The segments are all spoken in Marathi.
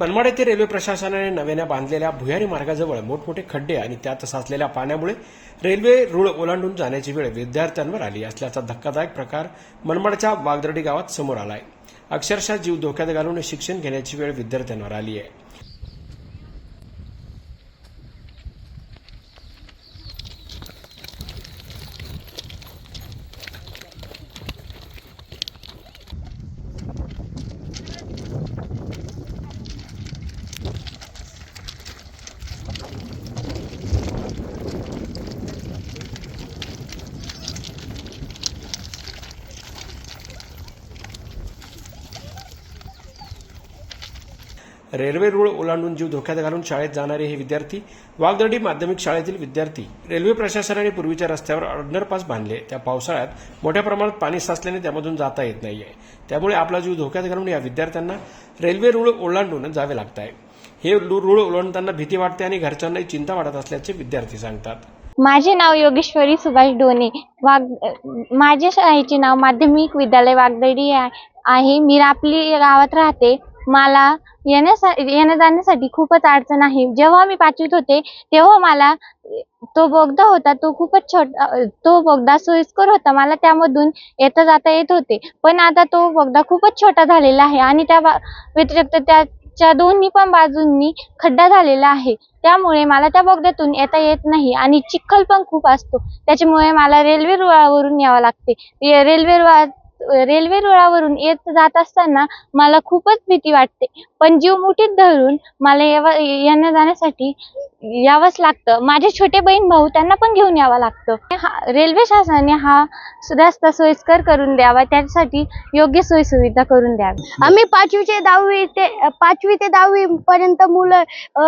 मनमाड येथे रेल्वे प्रशासनाने नव्याने बांधलेल्या भुयारी मार्गाजवळ मोठमोठे खड्डे आणि त्यात साचलेल्या पाण्यामुळे रेल्वे रुळ ओलांडून जाण्याची वेळ विद्यार्थ्यांवर आली असल्याचा धक्कादायक प्रकार मनमाडच्या वागदर्डी गावात समोर आलाय. अक्षरशः जीव धोक्यात घालून शिक्षण घेण्याची वेळ विद्यार्थ्यांवर आली आहे रेल्वे रुळ ओलांडून जीव धोक्यात घालून शाळेत जाणारे हे विद्यार्थी वागदर्डी माध्यमिक शाळेतील विद्यार्थी रेल्वे प्रशासनाने पूर्वीच्या रस्त्यावर अंडरपास बांधले. त्या पावसाळ्यात मोठ्या प्रमाणात पाणी साचल्याने त्यामधून जाता येत नाहीये. त्यामुळे आपला जीव धोक्यात घालून या विद्यार्थ्यांना रेल्वे रुळ ओलांडून जावे लागत आहे हे रुळ ओलांडताना भीती वाटते आणि घरच्यांनाही चिंता वाटत असल्याचे विद्यार्थी सांगतात. माझे नाव योगेश्वरी सुभाष डोने. वाघ माझ्या शाळेचे नाव माध्यमिक विद्यालय वागदडी आहे आहे. मी रापली गावात राहते. मला येण्यासा येण्या जाण्यासाठी खूपच अडचण आहे. जेव्हा मी पाचवीत होते तेव्हा मला तो बोगदा होता तो खूपच छोटा तो बोगदा सोयीस्कर होता. मला त्यामधून येता जाता येत होते. पण आता तो बोगदा खूपच छोटा झालेला आहे आणि त्या व्यतिरिक्त त्याच्या दोन्ही पण बाजूंनी खड्डा झालेला आहे. त्यामुळे मला त्या बोगद्यातून येता येत नाही आणि चिखल पण खूप असतो. त्याच्यामुळे मला रेल्वे रुळावरून यावं लागते. रेल्वे रुळा रेल्वे रुळावरून येत जात असताना मला खूपच भीती वाटते. पण जीव मुठीत धरून मला येवा येण्या जाण्यासाठी यावंच लागतं. माझे छोटे बहीण भाऊ त्यांना पण घेऊन यावं लागतं. हा रेल्वे शासनाने हा रस्ता सोयीस्कर करून द्यावा. त्यासाठी योग्य सोयीसुविधा करून द्यावी. आम्ही पाचवी ते दहावी ते पाचवी ते दहावी पर्यंत मुलं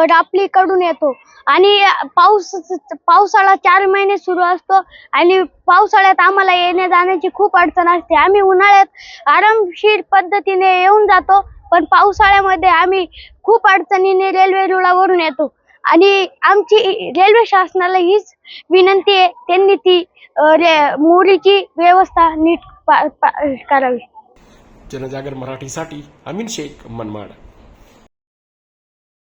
रापलीकडून येतो. आणि पाऊस पावसाळा चार महिने सुरू असतो आणि पावसाळ्यात आम्हाला येण्या जाण्याची खूप अडचण असते. आम्ही उन्हाळ्यात आरामशीर पद्धतीने येऊन जातो. पण पावसाळ्यामध्ये आम्ही खूप अडचणीने रेल्वे रुळावरून येतो. आणि आमची रेल्वे शासनाला हीच विनंती आहे. त्यांनी ती रे मोरीची व्यवस्था नीट पा- करावी. जनजागर मराठीसाठी अमीन शेख मनमाड.